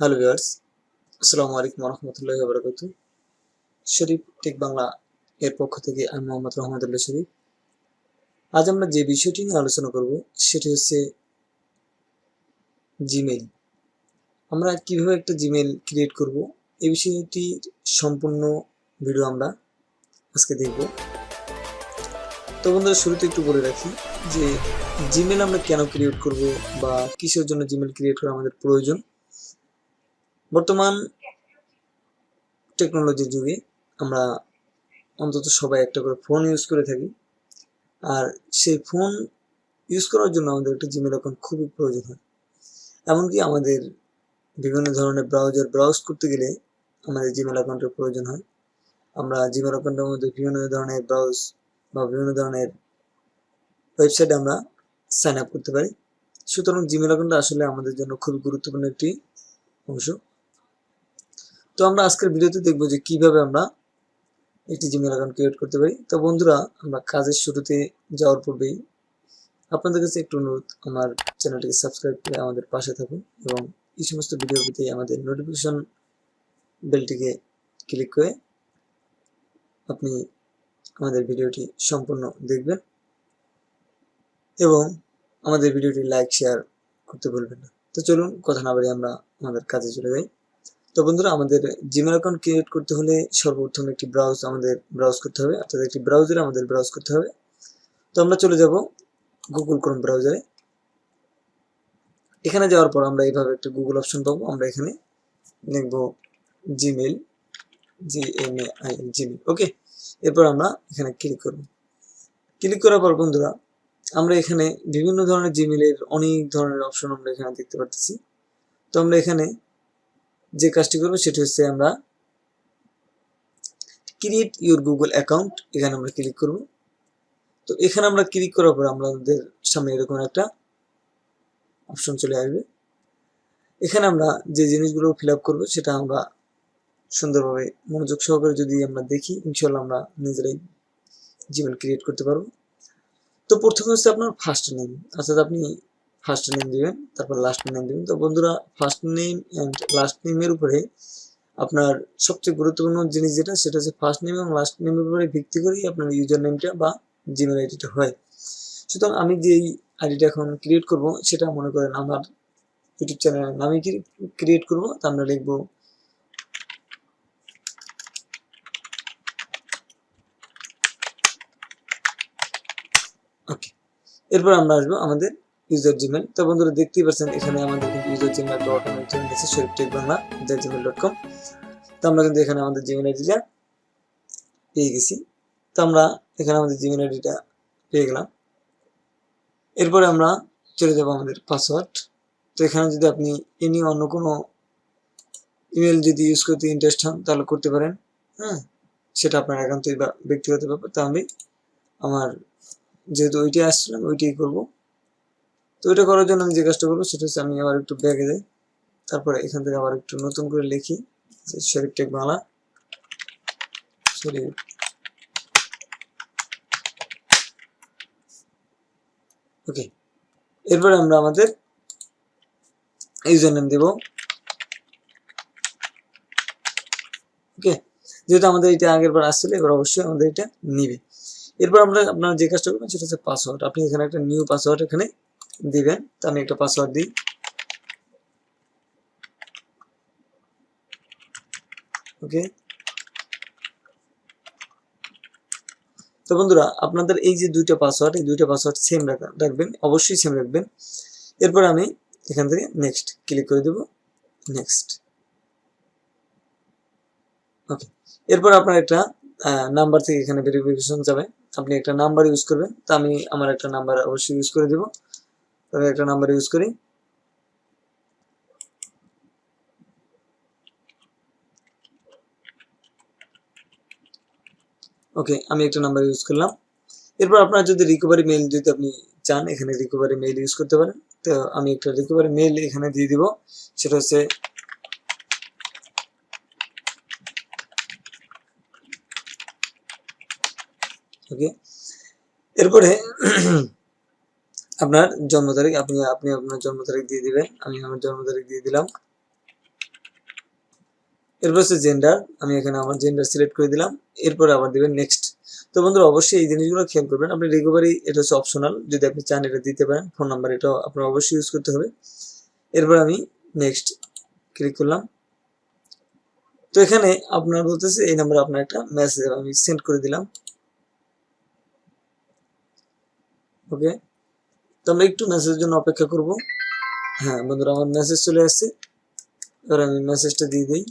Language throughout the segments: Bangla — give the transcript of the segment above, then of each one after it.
হ্যালো ভিউয়ার্স আসসালামু আলাইকুম রহমতুল্লাহ বরকত শরীফ টেক বাংলা এর পক্ষ থেকে আমি মোহাম্মদ রহমতুল্লাহ শরীফ। আজ আমরা যে বিষয়টি নিয়ে আলোচনা করব, সেটি হচ্ছে জিমেইল আমরা কীভাবে একটা জিমেইল ক্রিয়েট করব এই বিষয়টির সম্পূর্ণ ভিডিও আমরা আজকে দেখব। তো বন্ধুরা, শুরুতে একটু বলে রাখি যে জিমেল আমরা কেন ক্রিয়েট করব বা কিসের জন্য জিমেল ক্রিয়েট করা আমাদের প্রয়োজন। বর্তমান টেকনোলজির যুগে আমরা অন্তত সবাই একটা করে ফোন ইউজ করে থাকি। আর সেই ফোন ইউজ করার জন্য আমাদের একটা জিমেল অ্যাকাউন্ট খুবই প্রয়োজন হয়। এমনকি আমাদের বিভিন্ন ধরনের ব্রাউজার ব্রাউজ করতে গেলে আমাদের জিমেল অ্যাকাউন্টের প্রয়োজন হয়। আমরা জিমেল অ্যাকাউন্টের মধ্যে বিভিন্ন ধরনের ব্রাউজ বা বিভিন্ন ধরনের ওয়েবসাইটে আমরা সাইন আপ করতে পারি। সুতরাং জিমেল অ্যাকাউন্টটা আসলে আমাদের জন্য খুবই গুরুত্বপূর্ণ একটি অংশ। তো আমরা আজকের ভিডিওতে দেখব যে কীভাবে আমরা একটি জিমেল অ্যাকাউন্ট ক্রিয়েট করতে পারি। তো বন্ধুরা, আমরা কাজের শুরুতে যাওয়ার পূর্বেই আপনাদের কাছে একটু অনুরোধ, আমার চ্যানেলটিকে সাবস্ক্রাইব করে আমাদের পাশে থাকুন এবং এই সমস্ত ভিডিও পেতে আমাদের নোটিফিকেশন বেলটিকে ক্লিক করে আপনি আমাদের ভিডিওটি সম্পূর্ণ দেখবেন এবং আমাদের ভিডিওটি লাইক শেয়ার করতে ভুলবেন না। তো চলুন, কথা না বাড়ি আমরা আমাদের কাজে চলে যাই। তো বন্ধুরা, আমাদের জিমেল অ্যাকাউন্ট ক্রিয়েট করতে হলে সর্বপ্রথম একটি ব্রাউজ আমাদের ব্রাউজ করতে হবে, অর্থাৎ একটি ব্রাউজারে আমাদের ব্রাউজ করতে হবে। তো আমরা চলে যাব গুগল ক্রোম ব্রাউজারে এখানে যাওয়ার পর আমরা এইভাবে একটা গুগল অপশন পাবো, আমরা এখানে লিখব Gmail G M A I Gmail okay এরপর আমরা এখানে ক্লিক করব। ক্লিক করার পর বন্ধুরা, আমরা এখানে বিভিন্ন ধরনের জিমেলের অনেক ধরনের অপশন আমরা এখানে দেখতে পাচ্ছি তো আমরা এখানে যে কাজটি করব সেটি হচ্ছে আমরা ক্রিয়েট ইউর গুগল অ্যাকাউন্ট এখানে আমরা ক্লিক করব। তো এখানে আমরা ক্লিক করার পর আমাদের সামনে এরকম একটা অপশন চলে আসবে। এখানে আমরা যে জিনিসগুলো ফিল আপ করব সেটা আমরা সুন্দরভাবে মনোযোগ সহকারে যদি আমরা দেখি ইনশাল্লাহ আমরা নিজেরাই জিমেল ক্রিয়েট করতে পারব। তো প্রথমে হচ্ছে আপনার ফার্স্ট নেম অর্থাৎ আপনি ফার্স্ট নেম দিবেন, তারপর লাস্ট নেম দিবেন। তো বন্ধুরা ফার্স্ট নেম অ্যান্ড লাস্ট নেমের উপরে আপনার সবচেয়ে গুরুত্বপূর্ণ জিনিস যেটা, সেটা হচ্ছে ফার্স্ট নেম এবং লাস্ট নেমের উপরে ভিত্তি করেই আপনার ইউজার নেমটা বা জিমেল আইডিটা হয়। সুতরাং আমি যেই আইডিটা এখন ক্রিয়েট করব, সেটা মনে করেন আমার ইউটিউব চ্যানেলের নামে ক্রিয়েট করব, তা আমরা লিখব ওকে এরপর আমরা আসব আমাদের ইউজার জিমেল তো বন্ধুরা দেখতেই পাচ্ছেন, এখানে আমাদের কিন্তু ইউজার জিমেল একটা অটোমেটিক চলে গেছে Sharif tech Bangla user Gmail dot com তো আমরা কিন্তু এখানে আমাদের জিমেল আইডিটা পেয়ে গেছি। তো আমরা এখানে আমাদের জিমেল আইডিটা পেয়ে গেলাম। এরপরে আমরা চলে যাব আমাদের পাসওয়ার্ড তো এখানে যদি আপনি এনি অন্য কোনো ইমেল যদি ইউজ করতে ইন্টারেস্ট হন, তাহলে করতে পারেন। হ্যাঁ সেটা আপনার একান্তই বা ব্যক্তিগত ব্যাপার তো আমি আমার যেহেতু ওইটাই আসছিলাম ওইটাই করব। তো এটা করার জন্য আমি যে কাজটা করব সেটা হচ্ছে আমি আবার একটু ব্যাগে যাই। তারপরে এখান থেকে আবার একটু নতুন করে লিখি যে শরীফ টেক বাংলা। শরীফ ওকে এরপরে আমরা আমাদের ইউজার নেম দেব। ওকে যেহেতু আমাদের এটা আগের বার আসছিল, এবার অবশ্যই আমাদের এটা নিবে। এরপর আমরা আপনারা যে কাজটা করবেন সেটা হচ্ছে পাসওয়ার্ড আপনি এখানে একটা নিউ পাসওয়ার্ড এখানে দিবেন, তো আমি একটা পাসওয়ার্ড দিই। ওকে। তো বন্ধুরা, আপনাদের এই যে দুইটা পাসওয়ার্ড এই দুইটা পাসওয়ার্ড সেম রাখবেন, অবশ্যই সেম রাখবেন। এরপর আমি এখান থেকে নেক্সট ক্লিক করে দেব। Next okay. এরপর আপনার একটা নাম্বার থেকে এখানে ভেরিফিকেশন যাবে। আপনি একটা নাম্বার ইউজ করবেন, তা আমি আমার একটা নাম্বার অবশ্যই ইউজ করে দেব। তবে একটা নাম্বার ইউজ করি। ওকে আমি একটা নাম্বার ইউজ করলাম। এরপর আপনার যদি রিকভারি মেইল যদি আপনি চান, এখানে রিকভারি মেইল ইউজ করতে পারেন। তো আমি একটা রিকভারি মেইল এখানে দিয়ে দিব। সেটা হচ্ছে ওকে এরপরে আপনার জন্ম তারিখ, আপনি আপনি আপনার জন্ম তারিখ দিয়ে দিবেন, আমি আমার জন্ম তারিখ দিয়ে দিলাম। এরপর হচ্ছে জেন্ডার আমি এখানে আমার জেন্ডার সিলেক্ট করে দিলাম, এরপরে আবার দেবেন নেক্সট তো বন্ধুরা, অবশ্যই এই জিনিসগুলো খেয়াল করবেন। আপনি রিকভারি এটা হচ্ছে অপশনাল যদি আপনি চান এটা দিতে পারেন ফোন নাম্বার এটাও আপনার অবশ্যই ইউজ করতে হবে। এরপর আমি নেক্সট ক্লিক করলাম। তো এখানে আপনার বলতেছে, এই নাম্বারে আপনার একটা মেসেজ আমি সেন্ড করে দিলাম। ওকে তো আমরা একটু মেসেজের জন্য অপেক্ষা করব। হ্যাঁ বন্ধুরা, আমার মেসেজ চলে আসছে। এবার আমি মেসেজটা দিয়ে দিই।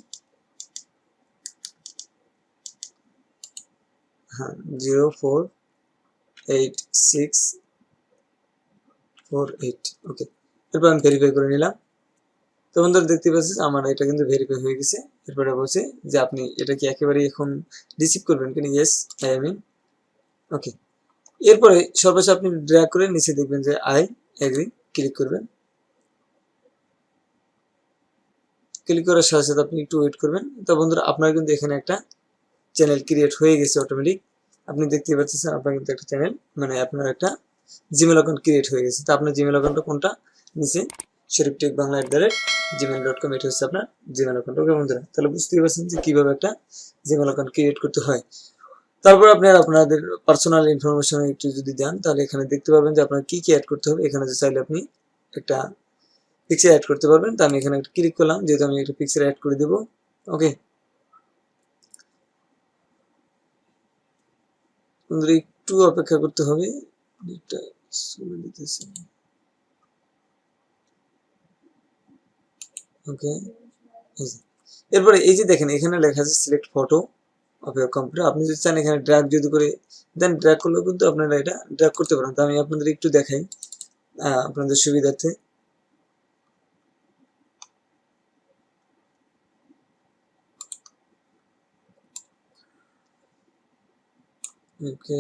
হ্যাঁ zero four eight six four eight okay এরপর আমি ভেরিফাই করে নিলাম। তো বন্ধুরা, দেখতে পাচ্ছি আমার এটা কিন্তু ভেরিফাই হয়ে গেছে। এরপরে বলছে যে আপনি এটা কি একেবারে এখন রিসিভ করবেন কিনা? ইয়েস আই মিন ওকে এরপরে সর্বশেষ আপনি ড্র্যাগ করে নিচে দেখবেন যে আই এগ্রি ক্লিক করবেন। ক্লিক করার সাথে সাথে আপনি একটু ওয়েট করবেন। তো বন্ধুরা, আপনার কিন্তু এখানে একটা চ্যানেল ক্রিয়েট হয়ে গেছে অটোমেটিক আপনি দেখতে পাচ্ছেন আপনার কিন্তু একটা চ্যানেল মানে আপনার একটা জিমেল অ্যাকাউন্ট ক্রিয়েট হয়ে গেছে। তো আপনার জিমেল অ্যাকাউন্টটা কোনটা? নিচে Sharif tech Bangla at the rate Gmail dot com এটা হচ্ছে আপনার জিমেল অ্যাকাউন্ট ওকে বন্ধুরা, তাহলে বুঝতেই পারছেন যে কীভাবে একটা জিমেল অ্যাকাউন্ট ক্রিয়েট করতে হয়। তারপর আপনার আপনাদের পার্সোনাল ইনফরমেশন একটু যদি দেন, তাহলে এখানে দেখতে পারবেন যে আপনার কি কি অ্যাড করতে হবে। এখানে যে চাইলে আপনি একটা পিকচার অ্যাড করতে পারবেন। তো আমি এখানে একটা ক্লিক করলাম, যেহেতু আমি একটা পিকচার অ্যাড করে দেবো। ওকে একটু অপেক্ষা করতে হবে। ওকে এরপরে এই যে দেখেন, এখানে লেখা আছে সিলেক্ট ফটো ইউর কম্পিউটার আপনি যদি চান এখানে ড্র্যাগ যদি করে দেন ড্র্যাগ করলেও কিন্তু আপনারা এটা ড্র্যাগ করতে পারেন। তো আমি আপনাদের একটু দেখাই আপনাদের সুবিধার্থে। ওকে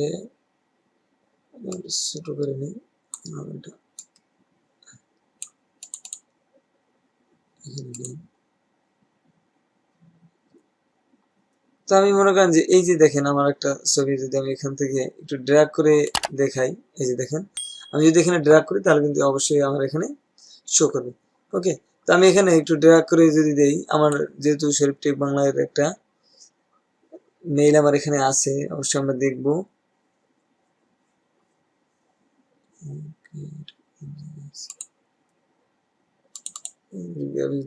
ছোট করে এটা তো আমি মনে করেন যে এই যে দেখেন আমার একটা ছবি যদি আমি এখান থেকে একটু ড্র্যাগ করে দেখাই, এই যে দেখেন, আমি যদি এখানে ড্র্যাগ করি তাহলে কিন্তু অবশ্যই আমার এখানে শো করবে। ওকে তো আমি এখানে একটু ড্র্যাগ করে যদি দেই, আমার যেহেতু শরীফ টেক বাংলার একটা মেইল আমার এখানে আছে, অবশ্যই আমরা দেখব।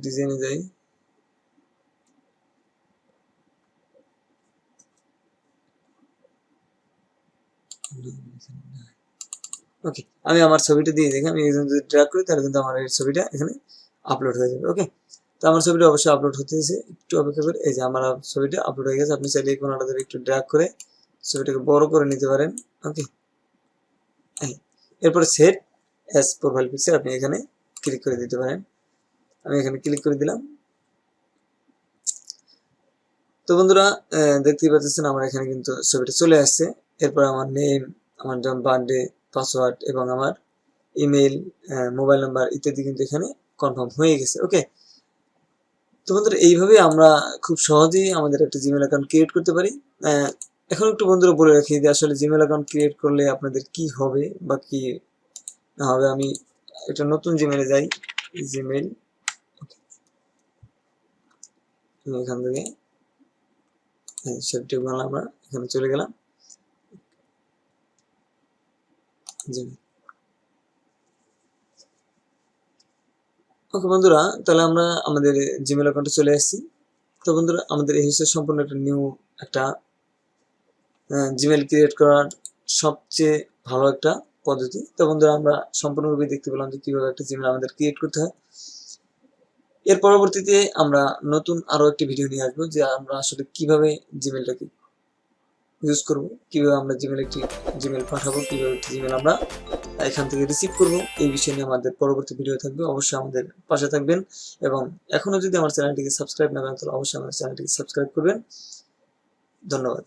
ডিজাইনে যাই। ওকে আমি আমার ছবিটা দিয়ে দেখি, আমি যদি ড্র্যাগ করি, তাহলে কিন্তু আমার এই ছবিটা এখানে আপলোড হয়ে যাবে ওকে তো আমার ছবিটা অবশ্যই আপলোড হতেছে একটু অপেক্ষা করে, এই যে আমার ছবিটা আপলোড হয়ে গেছে, আপনি চাইলে কোনোটা ধরে একটু ড্র্যাগ করে ছবিটাকে বড় করে নিতে পারেন ওকে এরপরে সেট অ্যাজ প্রোফাইল পিকচার আপনি এখানে ক্লিক করে দিতে পারেন, আমি এখানে ক্লিক করে দিলাম। তো বন্ধুরা দেখতেই পাচ্ছেন আমার এখানে কিন্তু ছবিটা চলে আসছে। এরপর আমার নেম আমার যেমন বার্থডে পাসওয়ার্ড এবং আমার ইমেল মোবাইল নাম্বার ইত্যাদি কিন্তু এখানে কনফার্ম হয়ে গেছে ওকে তো বন্ধুরা এইভাবে আমরা খুব সহজেই আমাদের একটা জিমেল অ্যাকাউন্ট ক্রিয়েট করতে পারি। এখন একটু বন্ধুরা বলে রাখি যে আসলে জিমেল অ্যাকাউন্ট ক্রিয়েট করলে আপনাদের কি হবে বা কি না হবে? আমি একটা নতুন জিমেলে যাই জিমেল এখান থেকে সেফটি বাংলা আমরা, এখানে চলে গেলাম। ওকে বন্ধুরা, তাহলে আমরা আমাদের জিমেল অ্যাকাউন্টে চলে আসছি। তো বন্ধুরা, আমাদের এই হচ্ছে সম্পূর্ণ একটা নিউ একটা জিমেল ক্রিয়েট করার সবচেয়ে ভালো একটা পদ্ধতি। তো বন্ধুরা, আমরা সম্পূর্ণরূপে দেখতে পেলাম যে কীভাবে একটা জিমেল আমাদের ক্রিয়েট করতে হয়। এর পরবর্তীতে আমরা নতুন আরও একটি ভিডিও নিয়ে আসব যে আমরা আসলে কীভাবে জিমেলটাকে ইউজ করব। কীভাবে আমরা জিমেল একটি জিমেল পাঠাবো, কীভাবে একটি জিমেল আমরা এখান থেকে রিসিভ করব, এই বিষয় নিয়ে আমাদের পরবর্তী ভিডিও থাকবে। অবশ্যই আমাদের পাশে থাকবেন এবং এখনও যদি আমার চ্যানেলটিকে সাবস্ক্রাইব না করেন, তাহলে অবশ্যই আমার চ্যানেলটিকে সাবস্ক্রাইব করবেন। ধন্যবাদ।